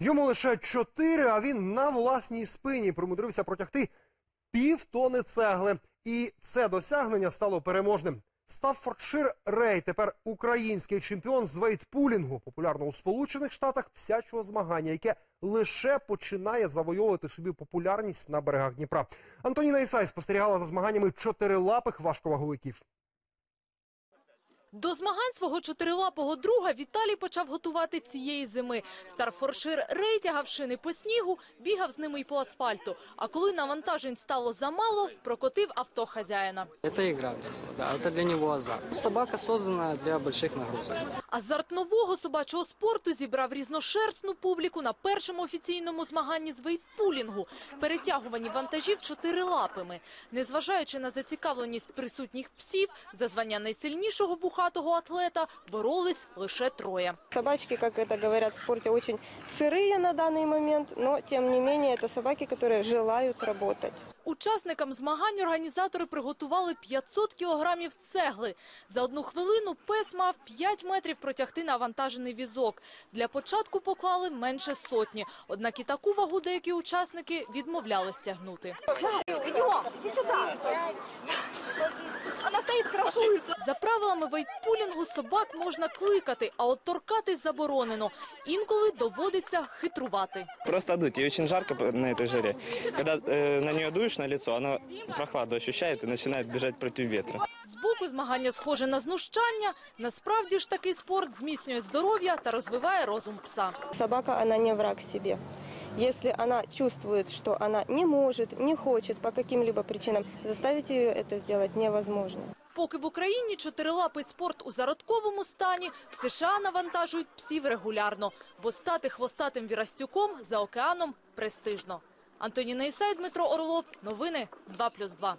Йому лише чотири, а він на власній спині примудрився протягти півтони цегли. І це досягнення стало переможним. Стаффордшир Рей тепер український чемпіон з вейтпулінгу, популярно у Сполучених Штатах псячого змагання, яке лише починає завойовувати собі популярність на берегах Дніпра. Антоніна Ісай спостерігала за змаганнями чотирилапих важковаговиків. До змагань свого чотирилапого друга Віталій почав готувати цієї зими. Старфоршир Рей тягав шини по снігу, бігав з ними й по асфальту. А коли навантажень стало замало, прокотив авто хазяїна. Це ігра для нього, это для нього азарт. Собака создана для больших нагрузок. Азарт нового собачого спорту зібрав різношерстну публіку на першому офіційному змаганні з вейтпулінгу – перетягуванні вантажів чотирилапими. Незважаючи на зацікавленість присутніх псів, за звання найсильнішого вухатого атлета боролись лише троє. Собачки, как это говорят в спорте, очень сырые на данный момент, но тем не менее это собаки, которые желают работать. Учасникам змагань організатори приготували 500 кілограмів цегли. За одну хвилину пес мав 5 метрів протягти навантажений візок. Для початку поклали менше сотні. Однак і таку вагу деякі учасники відмовлялись тягнути. Идем, иди За правилами вейтпулінгу собак можна кликати, а от торкатись заборонено. Інколи доводиться хитрувати. Просто дуть. Ей очень жарко по- на этой жаре. Когда э, на нее дуешь на лицо, она прохладу ощущает и начинает бежать против ветра. Збоку змагання схоже на знущання. Насправді ж такий спорт зміцнює здоров'я та розвиває розум пса. Собака, она не враг себе. Если она чувствует, что она не может, не хочет по каким-либо причинам, заставить ее это сделать невозможно. Поки в Україні чотирилапий спорт у зародковому стані, в США навантажують псів регулярно, бо стати хвостатим вірастюком за океаном престижно. Антоніна Ісай, Дмитро Орлов. Новини 2+,2.